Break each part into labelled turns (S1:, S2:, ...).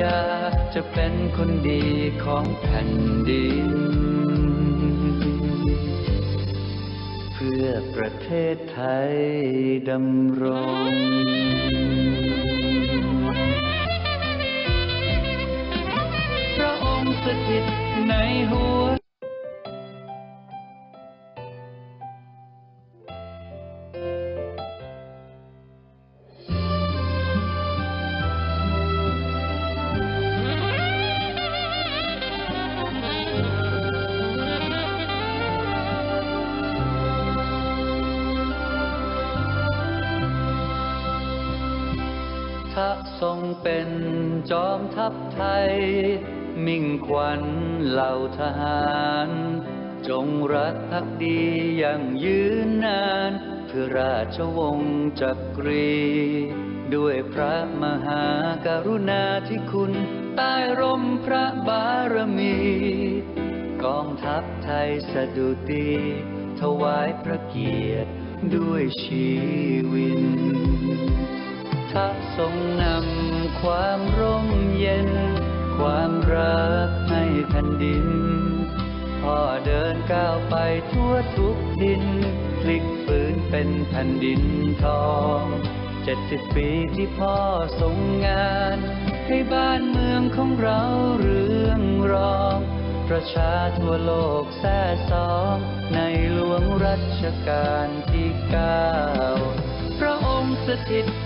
S1: ญาจะเป็นคนดีของแผ่นดิน เพื่อประเทศไทยดำรงพระองค์สถิตในหัว ถ้าทรงเป็นจอมทัพไทย มิ่งขวัญเหล่าทหาร จงรักภักดีอย่างยืนนานเพื่อราชวงศ์จักรี ด้วยพระมหากรุณาธิคุณใต้ร่มพระบารมี กองทัพไทยสะดุดีถวายพระเกียรติด้วยชีวิน ถ้าทรงนำความร่มเย็น ความรักให้แผ่นดิน พ่อเดินก้าวไปทั่วทุกทิน พลิกฟื้นเป็นแผ่นดินทองเจ็ดสิบปีที่พ่อทรงงาน ให้บ้านเมืองของเราเรืองรอง ประชาทั่วโลกแซ่สองในหลวงรัชกาลที่เก้าพระองค์สถิต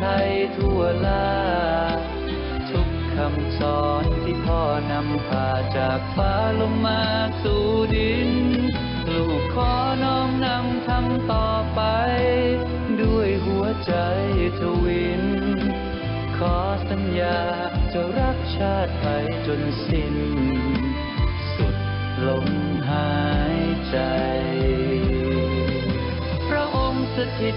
S1: ไทยทั่วลา ทุกคำสอนที่พ่อนำพาจากฟ้าลงมาสู่ดิน ลูกขอน้อมนำทำต่อไป ด้วยหัวใจทวิน ขอสัญญาจะรักชาติไปจนสิ้น สุดลมหายใจ พระองค์สถิต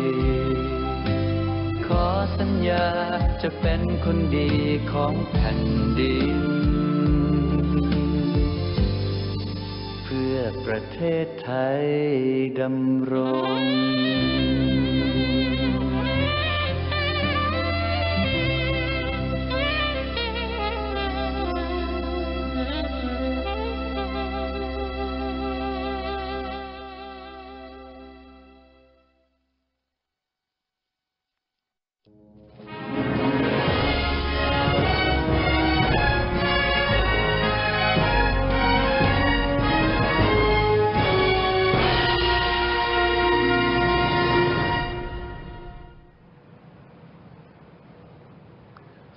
S1: อสัญญาจะเป็นคนดีของแผ่นดิน เพื่อประเทศไทยดำรง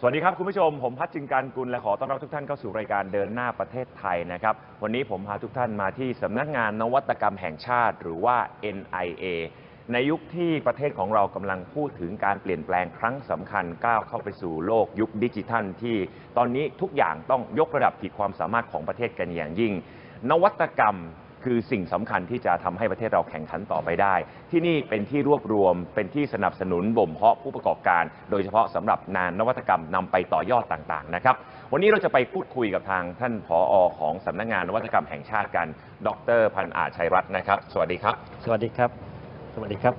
S2: วัสดีครับ คุณผู้ชม ผมพัชจินการกุลและขอต้อนรับทุกท่านเข้าสู่รายการเดินหน้าประเทศไทยนะครับ วันนี้ผมพาทุกท่านมาที่สำนักงานนวัตกรรมแห่งชาติ หรือว่า NIA ในยุคที่ประเทศของเรากำลังพูดถึงการเปลี่ยนแปลงครั้งสำคัญก้าวเข้าไปสู่โลกยุคดิจิทัล ที่ตอนนี้ทุกอย่างต้องยกระดับขีดความสามารถของประเทศกันอย่างยิ่ง นวัตกรรม คือสิ่งสำคัญที่จะทำให้ประเทศเราแข่งขันต่อไปได้ ที่นี่เป็นที่รวบรวม เป็นที่สนับสนุนบ่มเพาะผู้ประกอบการ โดยเฉพาะสำหรับนานนวัตกรรมนำไปต่อยอดต่างๆนะครับ วันนี้เราจะไปพูดคุยกับทางท่านผอของสำนักงานนวัตกรรมแห่งชาติกัน ดรพันอาจชัยรัตน์นะครับ สวัสดีครับ
S3: สวัสดีครับ สวัสดีครับ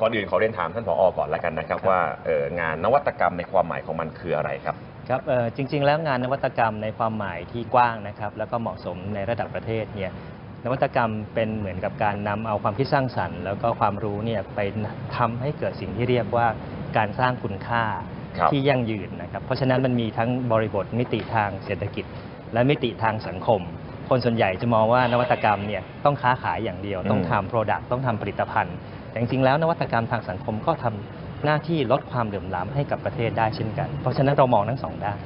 S2: ก่อนอื่นขอเรียนถามท่านผอก่อนแล้วกันนะครับ ว่าเอ่องานนวัตกรรมในความหมายของมันคืออะไรครับ
S3: ครับเอ่อจริง ๆ แล้วงานนวัตกรรมในความหมายที่กว้างนะครับ แล้วก็เหมาะสมในระดับประเทศเนี่ย นวัตกรรมเป็นเหมือนกับการนำเอาความคิดสร้างสรรค์ แล้วก็ความรู้เนี่ยไปทำให้เกิดสิ่งที่เรียกว่าการสร้างคุณค่า
S2: ครับ
S3: ที่ยั่งยืนนะครับเพราะฉะนั้นมันมีทั้งบริบทมิติทางเศรษฐกิจ และมิติทางสังคม คนส่วนใหญ่จะมองว่านวัตกรรมเนี่ยต้องค้าขายอย่างเดียว ต้องทำโปรดักต์ต้องทำผลิตภัณฑ์ แต่จริงๆแล้วนวัตกรรมทางสังคมก็ทำหน้าที่ลดความเหลื่อมล้ำให้กับประเทศได้เช่นกัน เพราะฉะนั้นเรามองทั้งสองด้าน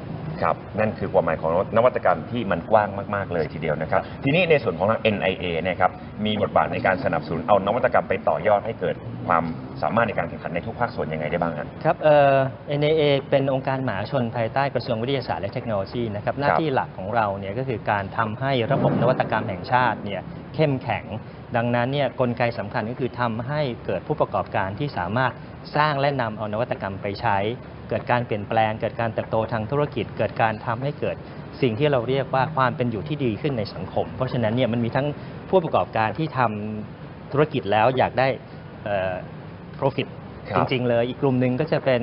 S2: ครับนั่นคือความหมายของนวัตกรรมที่มันกว้างมากๆเลยทีเดียวนะครับ ทีนี้ในส่วนของทาง NIA เนี่ยครับมีบทบาทในการสนับสนุนเอานวัตกรรมไปต่อยอดให้เกิดความสามารถในการแข่งขันในทุกภาคส่วนยังไงได้บ้างครับ
S3: ครับเอ่อ NAA เป็นองค์การมหาชนภายใต้กระทรวงวิทยาศาสตร์และเทคโนโลยีนะครับหน้าที่หลักของเราเนี่ยก็คือการทำให้ระบบนวัตกรรมแห่งชาติเนี่ยเข้มแข็ง ดังนั้นเนี่ยกลไกสำคัญก็คือทำให้เกิดผู้ประกอบการที่สามารถสร้างและนำเอานวัตกรรมไปใช้ เกิดการเปลี่ยนแปลง เกิดการเติบโตทางธุรกิจ เกิดการทำให้เกิดสิ่งที่เราเรียกว่าความเป็นอยู่ที่ดีขึ้นในสังคม เพราะฉะนั้นเนี่ยมันมีทั้งผู้ประกอบการที่ทำธุรกิจแล้วอยากได้เอ่อ profit
S2: ครับ
S3: จริง ๆ เลย อีกกลุ่มหนึ่งก็จะเป็น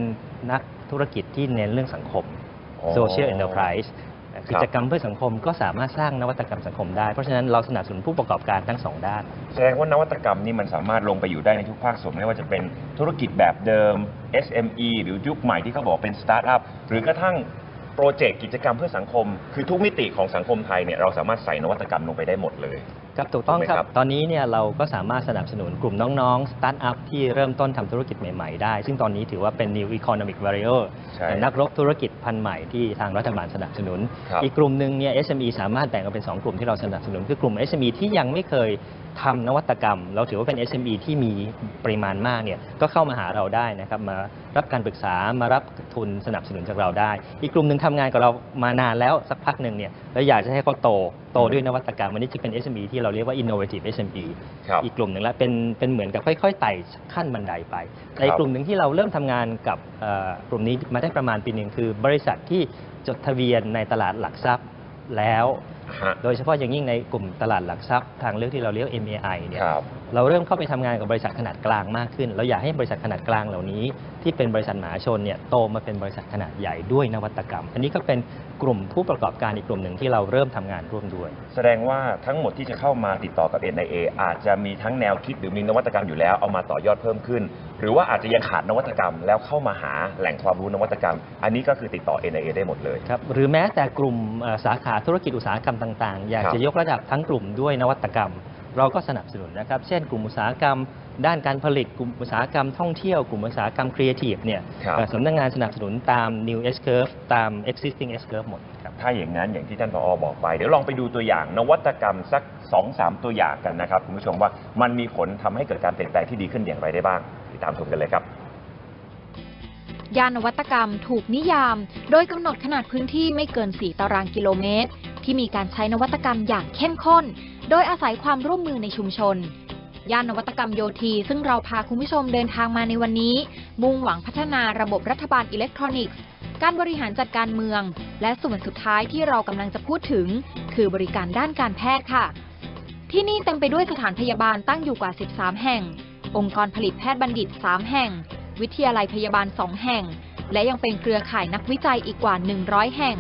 S3: นักธุรกิจที่เน้นเรื่องสังคม
S2: อ๋อ
S3: social enterprise กิจกรรมเพื่อสังคมก็สามารถสร้างนวัตกรรมสังคมได้ เพราะฉะนั้นเราสนับสนุนผู้ประกอบการทั้งสองด้าน
S2: แสดงว่านวัตกรรมนี่มันสามารถลงไปอยู่ได้ในทุกภาคส่วนไม่ว่าจะเป็นธุรกิจแบบเดิม SME หรือยุคใหม่ที่เขาบอกเป็นสตาร์ทอัพหรือกระทั่งโปรเจกต์กิจกรรมเพื่อสังคม คือทุกมิติของสังคมไทยเนี่ยเราสามารถใส่นวัตกรรมลงไปได้หมดเลย
S3: ครับถูกต้อง
S2: ถูกไหม
S3: ครั
S2: ครับบ
S3: ตอนนี้เนี่ยเราก็สามารถสนับสนุนกลุ่มน้องๆ สตาร์ทอัพที่เริ่มต้นทำธุรกิจใหม่ๆ ได้ ซึ่งตอนนี้ถือว่าเป็น new economic warrior
S2: ใช่
S3: นักรบธุรกิจพันธุ์ใหม่ที่ทางรัฐบาลสนับสนุน
S2: ครับ
S3: อีกกลุ่มหนึ่งเนี่ย SME สามารถแบ่งออกเป็น 2 กลุ่มที่เราสนับสนุน คือกลุ่ม SME ที่ยังไม่เคยทำนวัตกรรม เราถือว่าเป็น SME ที่มีปริมาณมากเนี่ยก็เข้ามาหาเราได้นะครับมารับการปรึกษามารับทุนสนับสนุนจากเราได้ อีกกลุ่มหนึ่งทำงานกับเรามานานแล้วสักพักหนึ่งเนี่ยเราอยากจะให้เขาโตโตด้วยนวัตกรรมวันนี้จะเป็น SME ที่เราเรียกว่า innovative SME
S2: ครับ
S3: อีกกลุ่มหนึ่งแล้วเป็นเป็นเหมือนกับค่อยๆไต่ขั้นบันไดไปแต่อี
S2: ครั
S3: ก
S2: บ
S3: กลุ่มหนึ่งที่เราเริ่มทำงานกับเอ่อกลุ่มนี้มาได้ประมาณปีหนึ่งคือ บริษัทที่จดทะเบียนในตลาดหลักทรัพย์แล้ว
S2: ฮะ
S3: โดยเฉพาะอย่างยิ่งในกลุ่มตลาดหลักทรัพย์ทางเลือกที่เราเรียก MAI เนี่ย
S2: ครับ
S3: เราเริ่มเข้าไปทำงานกับบริษัทขนาดกลางมากขึ้น เราอยากให้บริษัทขนาดกลางเหล่านี้ ที่เป็นบริษัทมหาชนเนี่ยโตมาเป็นบริษัทขนาดใหญ่ด้วยนวัตกรรม อันนี้ก็เป็นกลุ่มผู้ประกอบการอีกกลุ่มหนึ่งที่เราเริ่มทำงานร่วมด้วย
S2: แสดงว่าทั้งหมดที่จะเข้ามาติดต่อกับ NIA อาจจะมีทั้งแนวคิดหรือมีนวัตกรรมอยู่แล้วเอามาต่อยอดเพิ่มขึ้น หรือว่าอาจจะยังขาดนวัตกรรม แล้วเข้ามาหาแหล่งความรู้นวัตกรรม อันนี้ก็คือติดต่อ NIA ได้หมดเลย
S3: ครับหรือแม้แต่กลุ่มเอ่อสาขาธุรกิจอุตสาหกรรมต่าง ๆ อยาก
S2: ครับ
S3: จะยกระดับทั้งกลุ่มด้วยนวัตกรรม เราก็สนับสนุนนะครับ เช่นกลุ่มอุตสาหกรรม ด้านการผลิตกลุ่มอุตสาหกรรมท่องเที่ยวกลุ่มอุตสาหกรรมครีเอทีฟเนี่ย
S2: ครับ
S3: เอ่อสำนักงานสนับสนุนตาม new S curve ตาม existing S curve หมดครับ
S2: ถ้าอย่างนั้นอย่างที่ท่านผอบอกไป เดี๋ยวลองไปดูตัวอย่างนวัตกรรมสัก 2-3 ตัวอย่างกันนะครับคุณผู้ชมว่ามันมีผลทำให้เกิดการเปลี่ยนแปลงที่ดีขึ้นอย่างไรได้บ้างติดตามชมกันเลยครับ
S4: ยานนวัตกรรมถูกนิยาม โดยกำหนดขนาดพื้นที่ไม่เกิน 4 ตารางกิโลเมตร ที่มีการใช้นวัตกรรมอย่างเข้มข้น โดยอาศัยความร่วมมือในชุมชนยานนวัตกรรมโยทีซึ่งเราพาคุณผู้ชมเดินทางมาในวันนี้ มุ่งหวังพัฒนาระบบรัฐบาลอิเล็กทรอนิกส์ การบริหารจัดการเมือง และส่วนสุดท้ายที่เรากำลังจะพูดถึง คือบริการด้านการแพทย์ค่ะ ที่นี่เต็มไปด้วยสถานพยาบาลตั้งอยู่กว่า 13 แห่ง องค์กรผลิตแพทย์บัณฑิต 3 แห่ง วิทยาลัยพยาบาล 2 แห่ง และยังเป็นเครือข่ายนักวิจัยอีกกว่า 100 แห่ง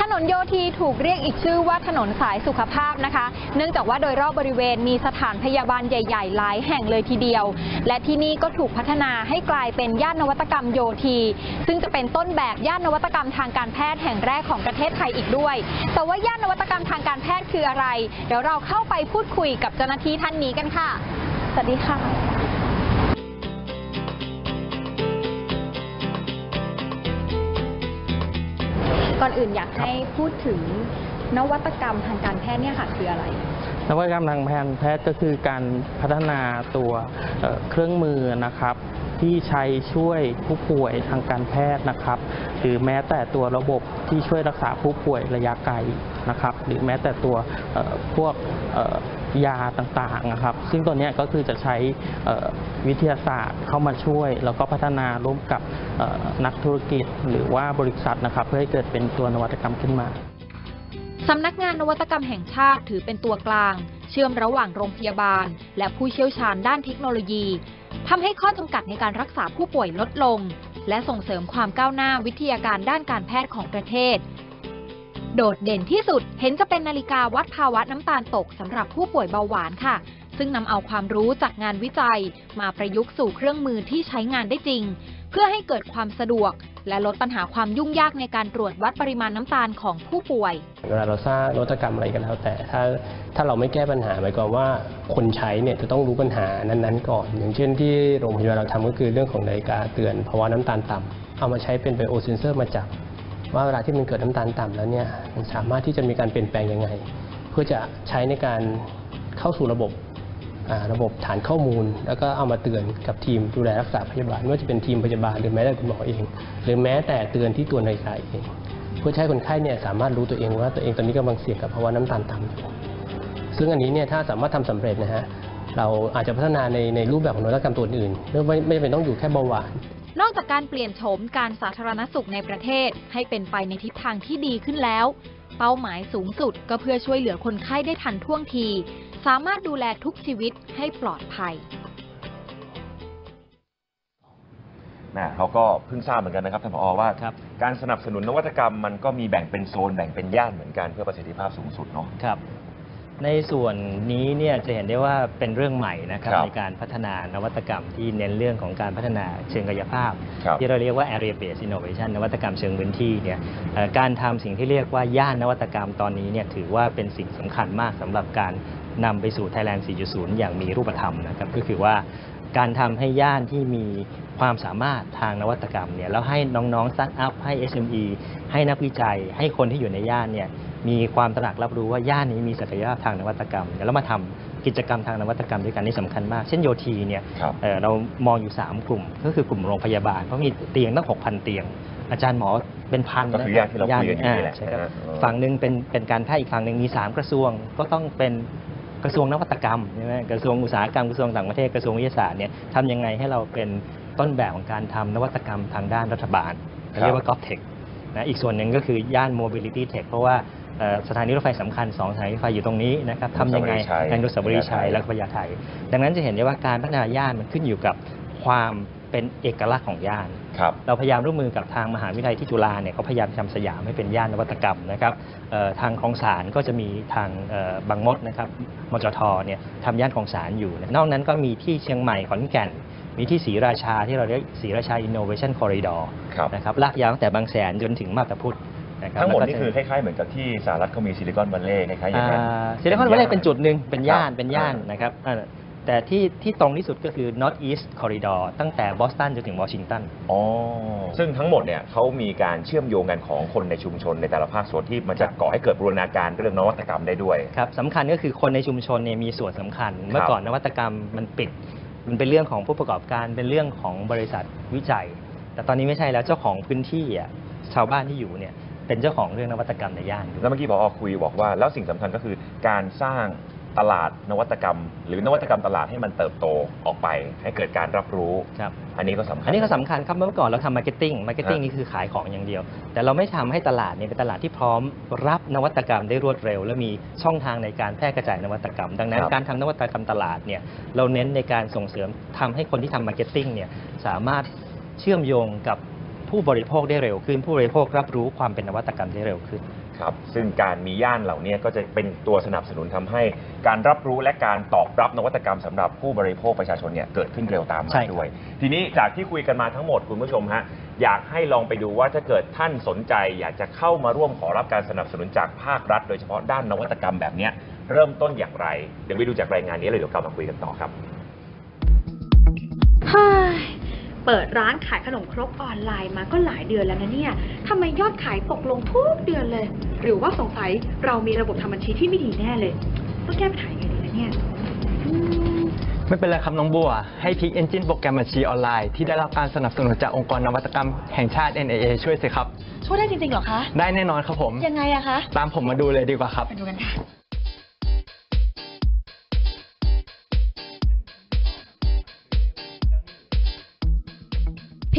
S5: ถนนโยธีถูกเรียกอีกชื่อว่าถนนสายสุขภาพนะคะ เนื่องจากว่าโดยรอบบริเวณมีสถานพยาบาลใหญ่ๆ หลายแห่งเลยทีเดียว และที่นี่ก็ถูกพัฒนาให้กลายเป็นย่านนวัตกรรมโยธี ซึ่งจะเป็นต้นแบบย่านนวัตกรรมทางการแพทย์แห่งแรกของประเทศไทยอีกด้วย แต่ว่าย่านนวัตกรรมทางการแพทย์คืออะไร เดี๋ยวเราเข้าไปพูดคุยกับเจ้าหน้าที่ท่านนี้กันค่ะ สวัสดีค่ะ ก่อนอื่นอยากให้พูดถึงนวัตกรรมทางการแพทย์เนี่ยค่ะคืออะไร
S6: นวัตกรรมทางการแพทย์ก็คือการพัฒนาตัวเอ่อเครื่องมือนะครับที่ใช้ช่วยผู้ป่วยทางการแพทย์นะครับ หรือแม้แต่ตัวระบบที่ช่วยรักษาผู้ป่วยระยะไกลนะครับ หรือแม้แต่ตัวเอ่อพวกเอ่อ ยาต่างๆนะครับ ซึ่งตัวนี้ก็คือจะใช้วิทยาศาสตร์เข้ามาช่วย แล้วก็พัฒนาร่วมกับนักธุรกิจหรือว่าบริษัทนะครับ เพื่อให้เกิดเป็นตัวนวัตกรรมขึ้นมา
S4: สำนักงานนวัตกรรมแห่งชาติถือเป็นตัวกลาง เชื่อมระหว่างโรงพยาบาล และผู้เชี่ยวชาญด้านเทคโนโลยีทำให้ข้อจำกัดในการรักษาผู้ป่วยลดลง และส่งเสริมความก้าวหน้าวิทยาการด้านการแพทย์ของประเทศ โดดเด่นที่สุดเห็นจะเป็นนาฬิกาวัดภาวะน้ำตาลตกสำหรับผู้ป่วยเบาหวานค่ะ ซึ่งนำเอาความรู้จากงานวิจัย มาประยุกต์สู่เครื่องมือที่ใช้งานได้จริง เพื่อให้เกิดความสะดวก และลดปัญหาความยุ่งยากในการตรวจวัดปริมาณน้ำตาลของผู้ป่วย
S7: เวลาเราสร้างนวัตกรรมอะไรก็แล้วแต่ถ้าถ้าเราไม่แก้ปัญหาหมายความว่าคนใช้เนี่ยจะต้องรู้ปัญหานั้นๆ ก่อน อย่างเช่นที่โรงพยาบาลเราทำก็คือเรื่องของนาฬิกาเตือนภาวะน้ำตาลต่ำเอามาใช้เป็นไบโอเซนเซอร์มาจับ ว่าเวลาที่มันเกิดน้ำตาลต่ำแล้วเนี่ยมันสามารถที่จะมีการเปลี่ยนแปลงยังไง เพื่อจะใช้ในการเข้าสู่ระบบระบบฐานข้อมูล แล้วก็เอามาเตือนกับทีมดูแลรักษาพยาบาลไม่ว่าจะเป็นทีมพยาบาลหรือแม้แต่คุณหมอเอง หรือแม้แต่เตือนที่ตัวนาฬิกาเอง เพื่อใช้คนไข้เนี่ยสามารถรู้ตัวเองว่าตัวเองตอนนี้กำลังเสี่ยงกับภาวะน้ำตาลต่ำอยู่ซึ่งอันนี้เนี่ยถ้าสามารถทำสำเร็จนะฮะเราอาจจะพัฒนาในในรูปแบบของนวัตกรรมตัวอื่นไม่ไม่ไม่จำเป็นต้องอยู่แค่เบาหวาน
S4: นอกจากการเปลี่ยนโฉมการสาธารณสุขในประเทศ ให้เป็นไปในทิศทางที่ดีขึ้นแล้ว เป้าหมายสูงสุดก็เพื่อช่วยเหลือคนไข้ได้ทันท่วงที สามารถดูแลทุกชีวิตให้ปลอดภัย
S2: นะเขาก็เพิ่งทราบเหมือนกันนะครับท่านผอว่า
S3: ครับ
S2: การสนับสนุนนวัตกรรมมันก็มีแบ่งเป็นโซนแบ่งเป็นย่านเหมือนกันเพื่อประสิทธิภาพสูงสุดเนาะ
S3: ครับ ในส่วนนี้เนี่ยจะเห็นได้ว่าเป็นเรื่องใหม่นะครับ
S2: ครับ
S3: ในการพัฒนานวัตกรรมที่เน้นเรื่องของการพัฒนาเชิงกายภาพ
S2: ครับ
S3: ที่เราเรียกว่า area based innovation นวัตกรรมเชิงพื้นที่เนี่ยเอ่อการทำสิ่งที่เรียกว่าย่านนวัตกรรมตอนนี้เนี่ยถือว่าเป็นสิ่งสำคัญมากสำหรับการนำไปสู่ Thailand 4.0 อย่างมีรูปธรรมนะครับก็คือว่าการทำให้ย่านที่มีความสามารถทางนวัตกรรมเนี่ยแล้วให้น้องๆสตาร์ทอัพให้ SME ให้นักวิจัย ให้คนที่อยู่ในย่านเนี่ย มีความตระหนักรับรู้ว่าย่านนี้มีศักยภาพทางนวัตกรรมแล้วมาทำกิจกรรมทางนวัตกรรมด้วยกันนี่สำคัญมาก เช่นโยทีเนี่ย
S2: ครับ
S3: เอ่อเรามองอยู่ 3 กลุ่ม ก็คือกลุ่มโรงพยาบาล เพราะมีเตียงตั้ง 6,000 เตียง อาจารย์หมอเป็นพัน
S2: ก็คือ
S3: นะ
S2: ย่านที่เราคุยกันอยู่นี่แหละา
S3: ใช่ครับ
S2: นะฮะเออ
S3: ฝั่งหนึ่งเป็นเป็นการแพทย์อีกฝั่งหนึ่งมี 3 กระทรวงก็ต้องเป็นกระทรวงนวัตกรรมใช่ไหมกระทรวงอุตสาหกรรมกระทรวงต่างประเทศกระทรวงวิทยาศาสตร์เนี่ยทำยังไงให้เราเป็นต้นแบบของการทำนวัตกรรมทางด้านรัฐบาล
S2: ครับ
S3: เรียกว่า GovTech นะอีกส่วนหนึ่งก็คือย่าน Mobility Tech เพราะว่าเอ่อ สถานีรถไฟสำคัญ2สถานีรถไฟอยู่ตรงนี้นะครับทำยังไง
S2: อนุสาวรีย์ชัย
S3: อนุสาวรีย์ชัยและพญาไทดังนั้นจะเห็นได้ว่าการพัฒนาย่านมันขึ้นอยู่กับความเป็นเอกลักษณ์ของย่าน
S2: ครับ
S3: เราพยายามร่วมมือกับทางมหาวิทยาลัยที่จุฬาเนี่ยเขาพยายามทำสยามให้เป็นย่านนวัตกรรมนะครับเอ่อทางคลองสารก็จะมีทางเอ่อบางมดนะครับมจทเนี่ยทำย่านคลองสารอยู่นะนอกนั้นก็มีที่เชียงใหม่ขอนแก่นมีที่ศรีราชาที่เราเรียกศรีราชา Innovation Corridor
S2: ครับ
S3: นะครับลากยาวตั้งแต่บางแสนจนถึงมาบตาพุธ นะครับ
S2: ทั้งหมด
S3: แล้วก็
S2: นี่
S3: จะ
S2: คือคล้ายๆเหมือนกับที่สหรัฐเขามีซิลิคอนวัลเลย์คล้ายๆอย่างนั้น
S3: ซิลิคอนวัลเลย์เป็นจุดหนึ่งเป็นย่าน
S2: ครับ
S3: เป็นย่าน
S2: อ่าน
S3: นะครับอ่าแต่ที่ที่ตรงที่สุดก็คือ North East Corridor ตั้งแต่บอสตันจนถึงวอชิงตัน
S2: อ๋อ ซึ่งทั้งหมดเนี่ยเขามีการเชื่อมโยงกันของคนในชุมชนในแต่ละภาคส่วนที่มันจะก่อให้เกิดบูรณาการเรื่องนวัตกรรมได้ด้วย
S3: ครับสำคัญก็คือคนในชุมชนเนี่ยมีส่วนสำคัญ เมื่อก่อนนวัตกรรมมันปิด มันเป็นเรื่องของผู้ประกอบการเป็นเรื่องของบริษัทวิจัย แต่ตอนนี้ไม่ใช่แล้วเจ้าของพื้นที่อะชาวบ้านที่อยู่เนี่ย เป็นเจ้าของเรื่องนวัตกรรมในย่านอยู่
S2: แล้วเมื่อกี้พอคุยบอกว่า แล้วสิ่งสำคัญก็คือการสร้างตลาดนวัตกรรม หรือนวัตกรรมตลาดให้มันเติบโตออกไป ให้เกิดการรับรู้
S3: ครับ
S2: อันนี้ก็สำคัญ
S3: อันนี้ก็สำคัญครับเมื่อก่อนเราทำมาร์เก็ตติ้งมาร์เก็ตติ้ง
S2: ฮะ
S3: นี่คือขายของอย่างเดียว แต่เราไม่ทำให้ตลาดเนี่ยเป็นตลาดที่พร้อมรับนวัตกรรมได้รวดเร็ว และมีช่องทางในการแพร่กระจายนวัตกรรม ดังนั้น
S2: ครับ
S3: การทำนวัตกรรมตลาดเนี่ยเราเน้นในการส่งเสริมทำให้คนที่ทำมาร์เก็ตติ้งเนี่ยสามารถเชื่อมโยงกับ ผู้บริโภคได้เร็วขึ้น ผู้บริโภครับรู้ความเป็นนวัตกรรมได้เร็วขึ้น
S2: ครับ ซึ่งการมีย่านเหล่านี้ก็จะเป็นตัวสนับสนุนทำให้ การรับรู้และการตอบรับนวัตกรรมสำหรับผู้บริโภคประชาชนเนี่ยเกิดขึ้นเร็วตาม
S3: ใช่
S2: มา
S3: ครับ
S2: ด้วย ทีนี้จากที่คุยกันมาทั้งหมดคุณผู้ชมฮะอยากให้ลองไปดูว่าถ้าเกิดท่านสนใจ อยากจะเข้ามาร่วมขอรับการสนับสนุนจากภาครัฐ โดยเฉพาะด้านนวัตกรรมแบบเนี้ยเริ่มต้นอย่างไร เดี๋ยวไปดูจากรายงานนี้เลยเดี๋ยวกลับมาคุยกันต่อครับ
S8: เฮ้ยเปิดร้านขายขนมครกออนไลน์มาก็หลายเดือนแล้วนะเนี่ยทำไมยอดขายตกลงทุกเดือนเลย หรือว่าสงสัยเรามีระบบทำบัญชีที่ไม่ดีแน่เลย ต้องแก้ปัญหายังไงดีนะเนี่ยอืม
S9: ไม่เป็นไรครับน้องบัว ให้พิกเอนจินโปรแกรมบัญชีออนไลน์ที่ได้รับการสนับสนุนจากองค์กรนวัตกรรมแห่งชาติ NAA ช่วยสิครับ
S8: ช่วยได้จริงๆเหรอคะ
S9: ได้แน่นอนครับผม
S8: ยังไงอะคะ
S9: ตามผมมาดูเลยดีกว่าครับ
S8: ไปดูกันค่ะ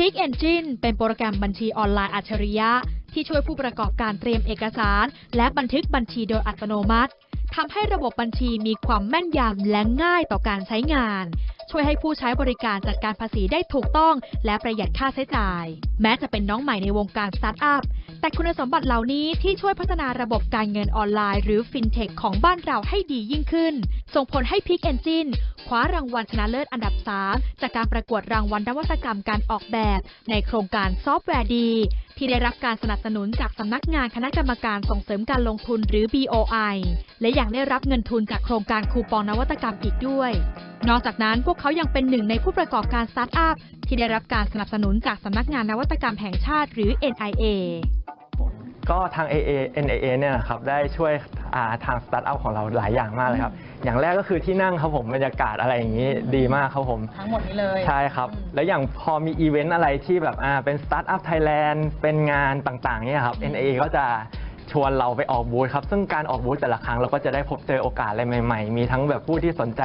S10: p i c k Engine เป็นโปรแกรมบัญชีออนไลน์อัจฉริยะ ที่ช่วยผู้ประกอบการเตรียมเอกสาร และบันทึกบัญชีโดยอัตโนมัติทำให้ระบบบัญชีมีความแม่นยำและง่ายต่อการใช้งาน ช่วยให้ผู้ใช้บริการจัดการภาษีได้ถูกต้อง และประหยัดค่าใช้จ่าย แม้จะเป็นน้องใหม่ในวงการสตาร์ทอัพ แต่คุณสมบัติเหล่านี้ที่ช่วยพัฒนาระบบการเงินออนไลน์หรือฟินเทคของบ้านเราให้ดียิ่งขึ้น ส่งผลให้ Peak Engine คว้ารางวัลชนะเลิศอันดับ 3 จากการประกวดรางวัลนวัตกรรมการออกแบบ ในโครงการซอฟต์แวร์ดี ที่ได้รับการสนับสนุนจากสำนักงานคณะกรรมการส่งเสริมการลงทุนหรือ BOI และยังได้รับเงินทุนจากโครงการคูปองนวัตกรรมอีกด้วย นอกจากนั้นพวกเขายังเป็นหนึ่งในผู้ประกอบการสตาร์ทอัพที่ได้รับการสนับสนุนจากสำนักงานนวัตกรรมแห่งชาติหรือ NIA
S9: ก็ทาง AA NAA เนี่ยนะครับได้ช่วยอ่าทางสตาร์ทอัพของเราหลายอย่างมากเลยครับ อย่างแรกก็คือที่นั่งครับผมบรรยากาศอะไรอย่างนี้ดีมากครับผม
S8: ทั้งหมดนี้เลย
S9: ใช่ครับ แล้วอย่างพอมีอีเวนต์อะไรที่แบบอ่าเป็นสตาร์ทอัพไทยแลนด์เป็นงานต่างๆเนี่ยครับ NAA ก็จะ ชวนเราไปออกบูธครับ ซึ่งการออกบูธแต่ละครั้งเราก็จะได้พบเจอโอกาสอะไรใหม่ๆ มีทั้งแบบผู้ที่สนใจ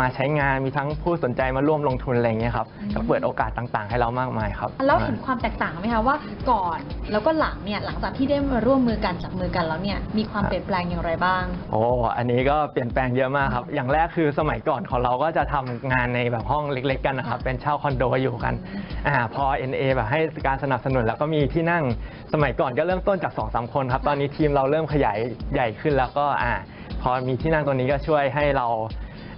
S9: มาใช้งาน มีทั้งผู้สนใจมาร่วมลงทุนอะไรอย่างเงี้ยครับก็เปิดโอกาสต่างๆ ให้เรามากมายครับ
S8: แล้วเห็นความแตกต่างไหมคะว่าก่อนแล้วก็หลังเนี่ยหลังจากที่ได้มาร่วมมือกันจับมือกันแล้วเนี่ยมีความเปลี่ยนแปลงอย่างไรบ้าง
S9: โอ้อันนี้ก็เปลี่ยนแปลงเยอะมากครับ อย่างแรกคือสมัยก่อนของเราก็จะทำงานในแบบห้องเล็ก ๆ กันนะครับ เป็นเช่าคอนโดอยู่กันอ่าพอ NA แบบให้การสนับสนุนแล้วก็มีที่นั่งสมัยก่อนก็เริ่มต้นจาก2อสามคนครับตอนนี้ทีมเราเริ่มขยายใหญ่ขึ้น แล้วก็อ่าพอมีที่นั่งตัวนี้ก็ช่วยให้เรา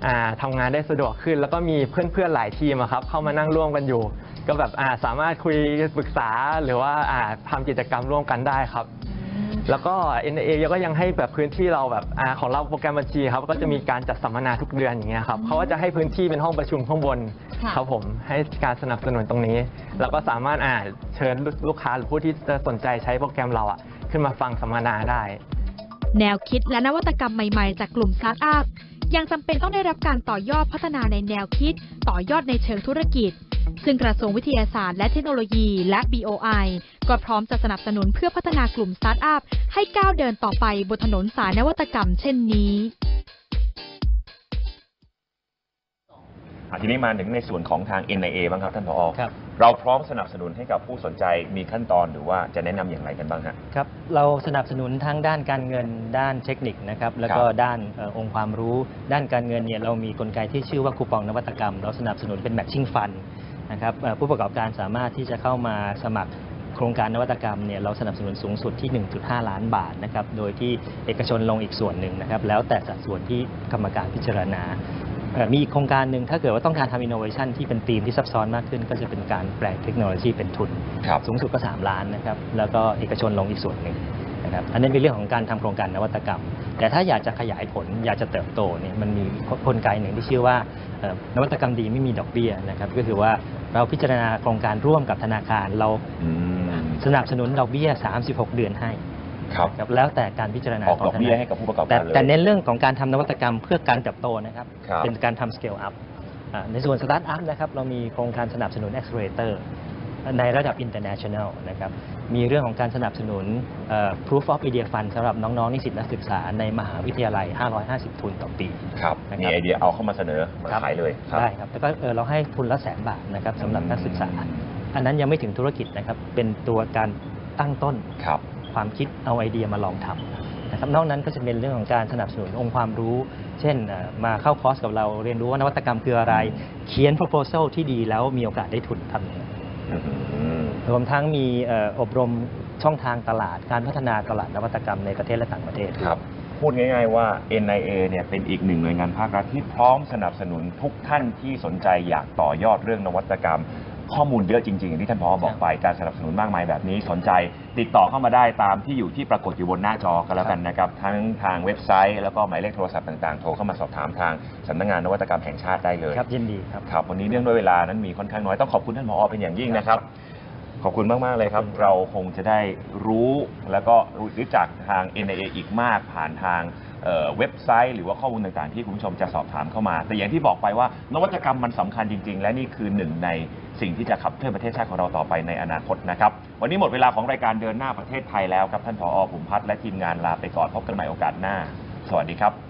S9: อ่าทำงานได้สะดวกขึ้น แล้วก็มีเพื่อนๆหลายทีมอะครับเข้ามานั่งร่วมกันอยู่ ก็แบบอ่าสามารถคุยปรึกษาหรือว่าอ่าทำกิจกรรมร่วมกันได้ครับ แล้วก็ NA ก็ยังให้แบบพื้นที่เราแบบอาของเราโปรแกรมบัญชีครับก็จะมีการจัดสัมมนาทุกเดือนอย่างเงี้ยครับเขาก็จะให้พื้นที่เป็นห้องประชุมข้างบน
S8: ค่ะ
S9: ครับผมให้การสนับสนุนตรงนี้เราก็สามารถอ่าเชิญลูกค้าหรือผู้ที่จะสนใจใช้โปรแกรมเราอะ ขึ้นมาฟังสัมมนาได้
S10: แนวคิดและนวัตกรรมใหม่ๆ จากกลุ่มสตาร์ทอัพยังจำเป็นต้องได้รับการต่อยอดพัฒนาในแนวคิด ต่อยอดในเชิงธุรกิจ ซึ่งกระทรวงวิทยาศาสตร์และเทคโนโลยีและ BOI ก็พร้อมจะสนับสนุนเพื่อพัฒนากลุ่มสตาร์ทอัพให้ก้าวเดินต่อไปบนถนนสายนวัตกรรมเช่นนี้
S2: อะทีนี้มาถึงในส่วนของทาง NIA บ้างครับท่านผอ
S3: ครับ
S2: เราพร้อมสนับสนุนให้กับผู้สนใจมีขั้นตอนหรือว่าจะแนะนำอย่างไรกันบ้างฮะ
S3: ครับเราสนับสนุนทั้งด้านการเงินด้านเทคนิคนะครับแล้วก็
S2: ครับ
S3: ด้านเออองค์ความรู้ ด้านการเงินเนี่ยเรามีกลไกที่ชื่อว่าคูปองนวัตกรรม เราสนับสนุนเป็น matching fund นะครับเอ่อผู้ประกอบการสามารถที่จะเข้ามาสมัครโครงการนวัตกรรมเนี่ยเราสนับสนุนสูงสุดที่ 1.5 ล้านบาทนะครับโดยที่เอกชนลงอีกส่วนหนึ่งนะครับแล้วแต่สัดส่วนที่กรรมการพิจารณาเอ่อ มีอีกโครงการหนึ่งถ้าเกิดว่าต้องการทำ innovation ที่เป็นธีมที่ซับซ้อนมากขึ้น ก็จะเป็นการแปลงเทคโนโลยีเป็นทุน
S2: ครับ
S3: สูงสุดก็ 3 ล้านนะครับแล้วก็เอกชนลงอีกส่วนหนึ่งนะครับอันนี้เป็นเรื่องของการทำโครงการนวัตกรรม แต่ถ้าอยากจะขยายผลอยากจะเติบโตเนี่ยมันมีกลไกหนึ่งที่ชื่อว่าเอ่อนวัตกรรมดีไม่มีดอกเบี้ยนะครับก็คือว่าเราพิจารณาโครงการร่วมกับธนาคารเรา
S2: อืม
S3: สนับสนุนดอกเบี้ย 36 เดือนให้
S2: ครับ
S3: ครับแล้วแต่การพิจารณา
S2: ออก
S3: ขอ
S2: ด
S3: ง
S2: อก
S3: ธ
S2: เบี้ย
S3: นา
S2: ให้กับผู้ประกอบ
S3: แต่
S2: การเลย
S3: แต่เน้นเรื่องของการทำนวัตกรรมเพื่อการเติบโตนะครับ
S2: ครับ
S3: เป็นการทำ scale up อ่าในส่วนสตาร์ทอัพนะครับ เรามีโครงการสนับสนุน accelerator ในระดับ international นะครับ มีเรื่องของการสนับสนุนเอ่อ proof of idea fund สำหรับน้องๆนิสิตนักศึกษาในมหาวิทยาลัย 550 ทุนต่อปี
S2: ครับ
S3: นะครับ
S2: มีไอเดียเอาเข้ามาเสนอมา
S3: ครับ
S2: ขายเลยครับ
S3: ได้ครับ แล้วก็เอ่อเราให้ทุนละแสนบาทนะครับสำหรับนักศึกษา อันนั้นยังไม่ถึงธุรกิจนะครับ เป็นตัวการตั้งต้น
S2: ครับ
S3: ความคิดเอาไอเดียมาลองทำนะครับนอกนั้นก็จะเป็นเรื่องของการสนับสนุนองค์ความรู้ เช่นเอ่อมาเข้าคอร์สกับเราเรียนรู้ว่านวัตกรรมคืออะไร เขียน proposal ที่ดีแล้วมีโอกาสได้ทุนทำยังไง
S2: อืม
S3: รวมทั้งมีเอ่ออบรมช่องทางตลาดการพัฒนาตลาดนวัตกรรมในประเทศและต่างประเทศ
S2: ครับพูดง่ายๆว่า NIA เนี่ยเป็นอีกหนึ่งหน่วยงานภาครัฐที่พร้อมสนับสนุนทุกท่านที่สนใจอยากต่อยอดเรื่องนวัตกรรม ข้อมูลเยอะจริงๆอย่างที่ท่านพอบอกไปการสนับสนุนมากมายแบบนี้สนใจ ติดต่อเข้ามาได้ตามที่อยู่ที่ปรากฏอยู่บนหน้าจอกันแล้วกันนะครับ ทั้งทางเว็บไซต์ แล้วก็หมายเลขโทรศัพท์ต่างๆ โทรเข้ามาสอบถามทางสำนักงานนวัตกรรมแห่งชาติได้เลย
S3: ครับยินดีครับ
S2: ครับวันนี้เนื่องด้วยเวลานั้นมีค่อนข้างน้อยต้องขอบคุณท่านผอเป็นอย่างยิ่งนะครับขอบคุณมาก ๆ เลยครับ เราคงจะได้รู้แล้วก็รู้จักทาง NIA อีกมากผ่านทาง เว็บไซต์ หรือว่าข้อมูลต่างๆที่คุณผู้ชมจะสอบถามเข้ามา แต่อย่างที่บอกไปว่านวัตกรรมมันสำคัญจริง ๆ และนี่คือหนึ่งในสิ่งที่จะขับเคลื่อนประเทศชาติของเราต่อไปในอนาคตนะครับ วันนี้หมดเวลาของรายการเดินหน้าประเทศไทยแล้วครับท่านผอภูมิพัฒน์และทีมงานลาไปก่อนพบกันใหม่โอกาสหน้า สวัสดีครับ